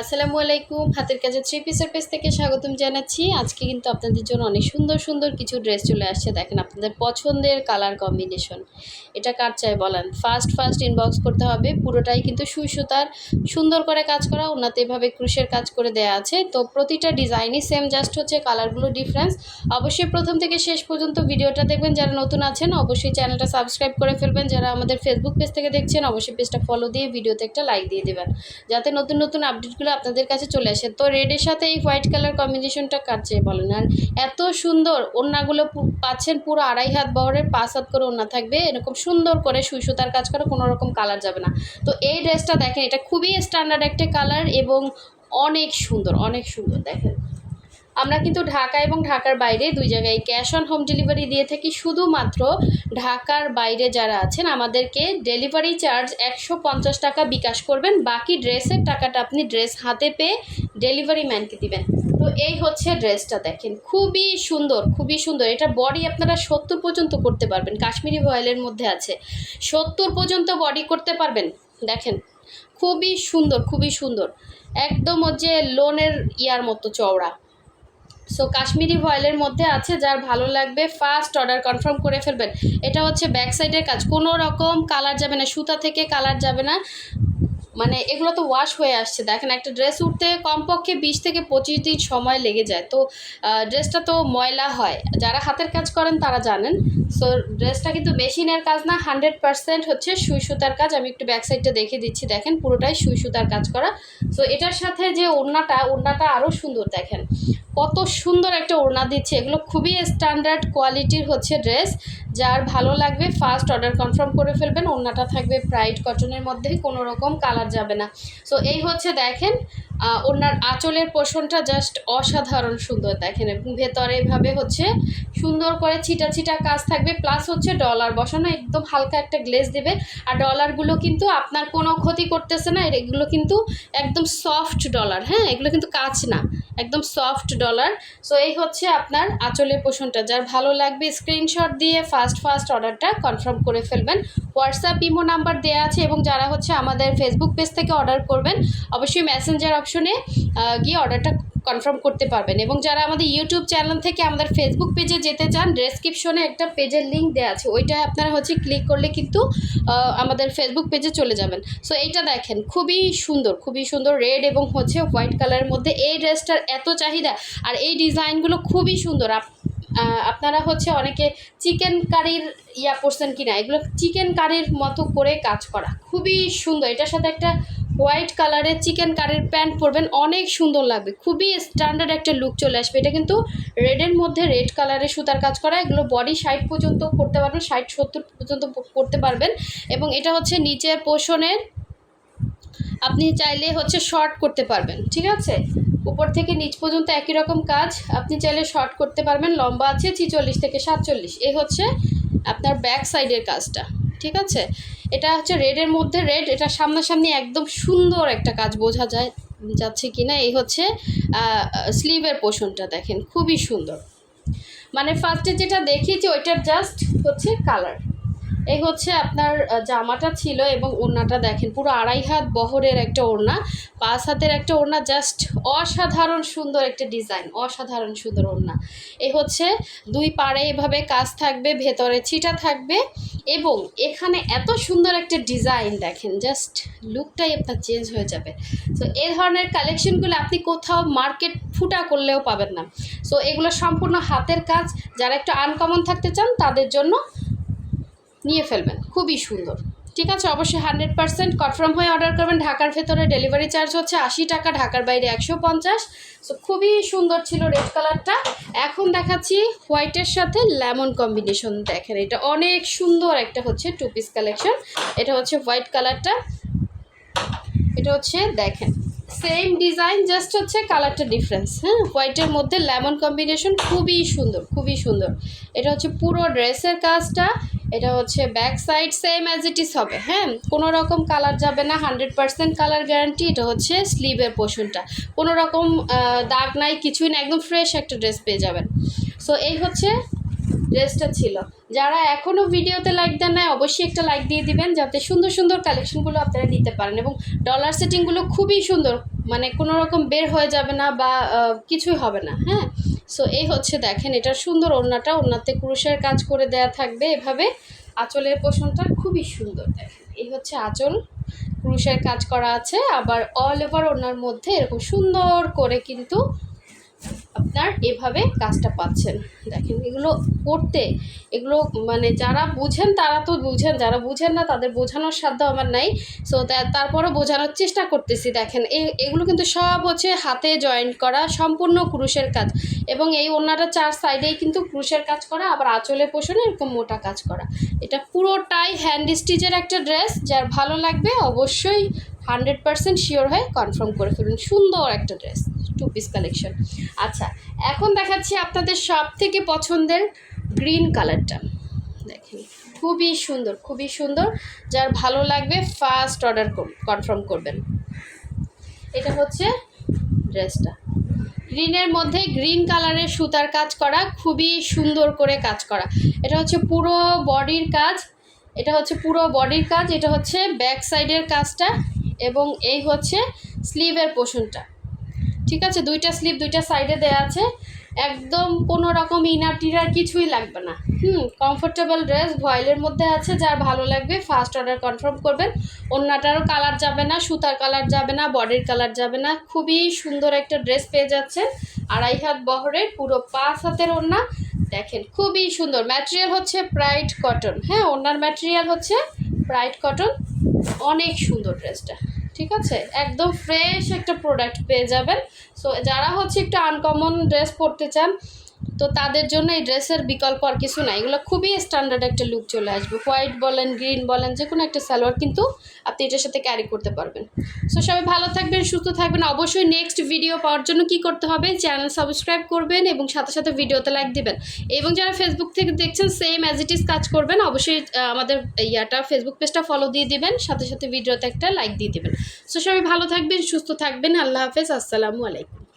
আসসালামু আলাইকুম। হাতের কাছে থ্রি পিসের পেজ থেকে স্বাগতম জানাচ্ছি। আজকে কিন্তু আপনাদের জন্য অনেক সুন্দর সুন্দর কিছু ড্রেস চলে আসছে। দেখেন আপনাদের পছন্দের কালার কম্বিনেশন এটা কার চাই বলেন? ফার্স্ট ফার্স্ট ইনবক্স করতে হবে। পুরোটাই কিন্তু সুই সুতার সুন্দর করে কাজ করা। ওনাতে এভাবে ক্রুশের কাজ করে দেওয়া আছে। তো প্রতিটা ডিজাইনই সেম জাস্ট হচ্ছে কালারগুলো ডিফারেন্স অবশ্যই প্রথম থেকে শেষ পর্যন্ত ভিডিওটা দেখবেন। যারা নতুন আছেন, অবশ্যই চ্যানেলটা সাবস্ক্রাইব করে ফেলবেন। যারা আমাদের ফেসবুক পেজ থেকে দেখছেন, অবশ্যই পেজটা ফলো দিয়ে ভিডিওতে একটা লাইক দিয়ে দেবেন। যাতে নতুন নতুন আপডেটগুলো আপনাদের কাছে চলে আসে। তো রেডের সাথে এই হোয়াইট কালার কম্বিনেশনটা কাটছে বলেন? আর এত সুন্দর ওনাগুলো পাচ্ছেন পুরো আড়াই হাত বহরের, পাঁচ হাত করে ওনা থাকবে, এরকম সুন্দর করে সুই সুতার কাজ করে, কোনো রকম কালার যাবে না। তো এই ড্রেসটা দেখেন, এটা খুবই স্ট্যান্ডার্ড একটা কালার এবং অনেক সুন্দর অনেক সুন্দর, দেখেন। আমরা কিন্তু ঢাকা এবং ঢাকার বাইরে দুই জায়গায় ক্যাশ অন হোম ডেলিভারি দিয়ে থাকি। শুধুমাত্র ঢাকার বাইরে যারা আছেন, আমাদেরকে ডেলিভারি চার্জ একশো পঞ্চাশ টাকা বিকাশ করবেন। বাকি ড্রেসের টাকাটা আপনি ড্রেস হাতে পেয়ে ডেলিভারি ম্যানকে দিবেন। তো এই হচ্ছে ড্রেসটা দেখেন। খুবই সুন্দর খুবই সুন্দর। এটা বডি আপনারা সত্তর পর্যন্ত করতে পারবেন। কাশ্মীরি ভয়েলের মধ্যে আছে। সত্তর পর্যন্ত বডি করতে পারবেন। দেখেন, খুবই সুন্দর খুবই সুন্দর। একদম হচ্ছে লোনের ইয়ার মতো চওড়া। সো কাশ্মীরি ভয়েলের মধ্যে আছে, যার ভালো লাগবে ফার্স্ট অর্ডার কনফার্ম করে ফেলবেন। এটা হচ্ছে ব্যাক সাইডের কাজ। কোনো রকম কালার যাবে না, সুতা থেকে কালার যাবে না। মানে এগুলো তো ওয়াশ হয়ে আসছে। দেখেন, একটা ড্রেস উঠতে কমপক্ষে বিশ থেকে পঁচিশ দিন সময় লেগে যায়। তো ড্রেসটা তো ময়লা হয়। যারা হাতের কাজ করেন তারা জানেন। সো ড্রেসটা কিন্তু মেশিনের কাজ না হান্ড্রেড পার্সেন্ট হচ্ছে সুই সুতার কাজ। আমি একটু ব্যাক সাইডটা দেখে দিচ্ছি। দেখেন, পুরোটাই সুই সুতার কাজ করা। সো এটার সাথে যে ওড়নাটা ওড়নাটা আরও সুন্দর দেখেন। কত সুন্দর একটা ওড়না দিচ্ছে। এগুলো খুবই স্ট্যান্ডার্ড কোয়ালিটির হচ্ছে ড্রেস যার ভালো লাগবে ফার্স্ট অর্ডার কনফার্ম করে ফেলবেন। ওড়নাটা থাকবে ব্রাইট কটনের মধ্যে। কোনো রকম কালার যাবে না। সো এই হচ্ছে দেখেন আহ, ওড়নার আঁচলের পোষণটা জাস্ট অসাধারণ সুন্দর দেখেন এবং ভেতরে এভাবে হচ্ছে সুন্দর করে ছিটা ছিটা কাজ থাকবে প্লাস হচ্ছে ডলার বসানো একদম হালকা একটা গ্লেজ দেবে আর ডলারগুলো কিন্তু আপনার কোনো ক্ষতি করতেছে না এগুলো কিন্তু একদম সফট ডলার হ্যাঁ? এগুলো কিন্তু কাজ না একদম সফট ডলার সো এই হচ্ছে আপনার আঁচলের পোষণটা। যার ভালো লাগবে স্ক্রিনশট দিয়ে ফার্স্ট ফার্স্ট অর্ডারটা কনফার্ম করে ফেলবেন। হোয়াটসঅ্যাপ ইমো নাম্বার দেওয়া আছে এবং যারা হচ্ছে আমাদের ফেসবুক পেজ থেকে অর্ডার করবেন অবশ্যই মেসেঞ্জার অপশনে গিয়ে অর্ডারটা কনফার্ম করতে পারবেন। এবং যারা আমাদের ইউটিউব চ্যানেল থেকে আমাদের ফেসবুক পেজে যেতে চান ডেসক্রিপশনে একটা পেজের লিঙ্ক দেওয়া আছে। ওইটা আপনারা হচ্ছে ক্লিক করলে কিন্তু আমাদের ফেসবুক পেজে চলে যাবেন। সো এইটা দেখেন, খুবই সুন্দর খুবই সুন্দর রেড এবং হচ্ছে হোয়াইট কালারের মধ্যে এই ড্রেসটার এত চাহিদা। আর এই ডিজাইনগুলো খুবই সুন্দর। আপ- আপনারা হচ্ছে অনেকে চিকেন কারির ইয়া করছেন কি না এগুলো চিকেন কারির মতো করে কাজ করা। খুবই সুন্দর। এটার সাথে একটা হোয়াইট কালারের চিকেন কারির প্যান্ট পরবেন, অনেক সুন্দর লাগবে। খুবই স্ট্যান্ডার্ড একটা লুক চলে আসবে। এটা কিন্তু রেডের মধ্যে রেড কালারের সুতার কাজ করা, এগুলো বডি সাইড পর্যন্ত করতে পারবেন, ষাট সত্তর পর্যন্ত করতে পারবেন। এবং এটা হচ্ছে নিচের পোষণের আপনি চাইলে হচ্ছে শর্ট করতে পারবেন, ঠিক আছে? উপর থেকে নিচ পর্যন্ত একই রকম কাজ, আপনি চাইলে শর্ট করতে পারবেন, লম্বা আছে ছিচল্লিশ থেকে সাতচল্লিশ। এ হচ্ছে আপনার ব্যাক সাইডের কাজটা। ঠিক আছে? এটা হচ্ছে রেডের মধ্যে, রেড এটা সামনাসামনি একদম সুন্দর একটা কাজ বোঝা যায়, যাচ্ছে কি না এই হচ্ছে স্লিভের পোষণটা দেখেন, খুবই সুন্দর। মানে ফার্স্টে যেটা দেখিয়েছি, ওইটার জাস্ট হচ্ছে কালার এই হচ্ছে আপনার জামাটা ছিল এবং ওড়নাটা দেখেন, পুরো আড়াই হাত বহরের একটা ওড়না, পাঁচ হাতের একটা ওড়না জাস্ট অসাধারণ সুন্দর একটা ডিজাইন অসাধারণ সুন্দর ওড়না। এই হচ্ছে দুই পাড়ে এভাবে কাজ থাকবে, ভেতরে ছিটা থাকবে এবং এখানে এত সুন্দর একটা ডিজাইন দেখেন জাস্ট লুকটাই আপনার চেঞ্জ হয়ে যাবে। সো এ ধরনের কালেকশনগুলো আপনি কোথাও মার্কেট ফুটা করলেও পাবেন না। সো এগুলো সম্পূর্ণ হাতের কাজ। যারা একটু আনকমন থাকতে চান, তাদের জন্য নিয়ে ফেলবেন। খুবই সুন্দর। ঠিক আছে, অবশ্যই হান্ড্রেড পার্সেন্ট কনফার্ম হয়ে অর্ডার করবেন। ঢাকার ভেতরে ডেলিভারি চার্জ হচ্ছে আশি টাকা, ঢাকার বাইরে একশো পঞ্চাশ। সো খুবই সুন্দর ছিল রেড কালারটা এখন দেখাচ্ছি হোয়াইটের সাথে লেমন কম্বিনেশন দেখেন, এটা অনেক সুন্দর একটা হচ্ছে টু পিস কালেকশন এটা হচ্ছে হোয়াইট কালারটা এটা হচ্ছে, দেখেন সেম ডিজাইন জাস্ট হচ্ছে কালারটা ডিফারেন্স হ্যাঁ? হোয়াইটের মধ্যে লেমন কম্বিনেশন খুবই সুন্দর খুবই সুন্দর। এটা হচ্ছে পুরো ড্রেসের কাজটা, এটা হচ্ছে back side same as it is হবে হ্যাঁ? কোনো রকম কালার যাবে না হান্ড্রেড পার্সেন্ট কালার গ্যারান্টি এটা হচ্ছে স্লিভের পোর্শনটা কোনো রকম দাগ নাই, কিছুই না একদম ফ্রেশ একটা ড্রেস পেয়ে যাবেন। সো এই হচ্ছে ড্রেসটা ছিল। যারা এখনও ভিডিওতে লাইক দেন নাই, অবশ্যই একটা লাইক দিয়ে দিবেন, যাতে সুন্দর সুন্দর কালেকশনগুলো আপনারা নিতে পারেন এবং ডলার সেটিংগুলো খুবই সুন্দর মানে কোনো রকম বের হয়ে যাবে না বা কিছুই হবে না হ্যাঁ? সো এই হচ্ছে দেখেন এটা সুন্দর ওড়নাটা, ওড়নাতে ক্রুশের কাজ করে দেয়া থাকবে এভাবে। আঁচলের পোষণটা খুবই সুন্দর, দেখেন, এই হচ্ছে আঁচল। ক্রুশের কাজ করা আছে, আবার অল ওভার ওড়নার মধ্যে এরকম সুন্দর করে কিন্তু আপনার এভাবে কাজটা পাচ্ছেন। দেখেন, এগুলো করতে, এগুলো মানে যারা বুঝেন তারা তো বুঝেন, যারা বুঝেন না তাদের বোঝানোর সাধ্য আমার নাই। সো তারপরও বোঝানোর চেষ্টা করতেছি। দেখেন এগুলো কিন্তু সব হচ্ছে হাতে জয়েন্ট করা সম্পূর্ণ ক্রুশের কাজ। এবং এই ওনাটা চার সাইডেই কিন্তু ক্রুশের কাজ করা, আবার আঁচলে পোষণে এরকম মোটা কাজ করা। এটা পুরোটাই হ্যান্ড স্টিচের একটা ড্রেস যার ভালো লাগবে অবশ্যই হান্ড্রেড পার্সেন্ট শিওর হয়ে কনফার্ম করে ফেলুন। সুন্দর একটা ড্রেস টু পিস কালেকশন আচ্ছা এখন দেখাচ্ছি আপনাদের সব থেকে পছন্দের গ্রিন কালারটা দেখেন, খুবই সুন্দর খুবই সুন্দর। যার ভালো লাগবে ফার্স্ট অর্ডার কনফার্ম করবেন। এটা হচ্ছে ড্রেসটা গ্রিনের মধ্যে গ্রিন কালারের সুতার কাজ করা, খুবই সুন্দর করে কাজ করা। এটা হচ্ছে পুরো বডির কাজ। এটা হচ্ছে পুরো বডির কাজ। এটা হচ্ছে ব্যাক সাইডের কাজটা এবং এই হচ্ছে স্লিভের পোষণটা। ঠিক আছে? দুইটা স্লিভ দুইটা সাইডে দেওয়া আছে। একদম কোনো রকম ইনার টিনার কিছুই লাগবে না। হুম কমফোর্টেবল ড্রেস ভয়েলের মধ্যে আছে, যার ভালো লাগবে ফার্স্ট অর্ডার কনফার্ম করবেন। অন্যটারও কালার যাবে না, সুতার কালার যাবে না, বডির কালার যাবে না। খুবই সুন্দর একটা ড্রেস পেয়ে যাচ্ছেন। আড়াই হাত বহরের, পুরো পাঁচ হাতের ওড়না। দেখেন, খুবই সুন্দর। ম্যাটেরিয়াল হচ্ছে ব্রাইট কটন হ্যাঁ ওড়নার ম্যাটেরিয়াল হচ্ছে ব্রাইট কটন অনেক সুন্দর ড্রেসটা ঠিক আছে? একদম ফ্রেশ একটা প্রোডাক্ট পেয়ে যাবেন। সো যারা হচ্ছে একটু আনকমন ড্রেস পরতে চান তো তাদের জন্য এই ড্রেসের বিকল্প আর কিছু নাই। এগুলো খুবই স্ট্যান্ডার্ড একটা লুক চলে আসবে। হোয়াইট বলেন গ্রিন বলেন, যে কোনো একটা সালোয়ার কিন্তু আপনি এটার সাথে ক্যারি করতে পারবেন। সো সবাই ভালো থাকবেন, সুস্থ থাকবেন। অবশ্যই নেক্সট ভিডিও পাওয়ার জন্য কি করতে হবে? চ্যানেল সাবস্ক্রাইব করবেন এবং সাথে সাথে ভিডিওতে লাইক দেবেন। এবং যারা ফেসবুক থেকে দেখছেন সেম অ্যাজ ইট ইজ কাজ করবেন। অবশ্যই আমাদের ইয়াটা ফেসবুক পেজটা ফলো দিয়ে দিবেন। সাথে সাথে ভিডিওতে একটা লাইক দিয়ে দিবেন। সো সবাই ভালো থাকবেন, সুস্থ থাকবেন। আল্লাহ হাফেজ। আসসালামু আলাইকুম।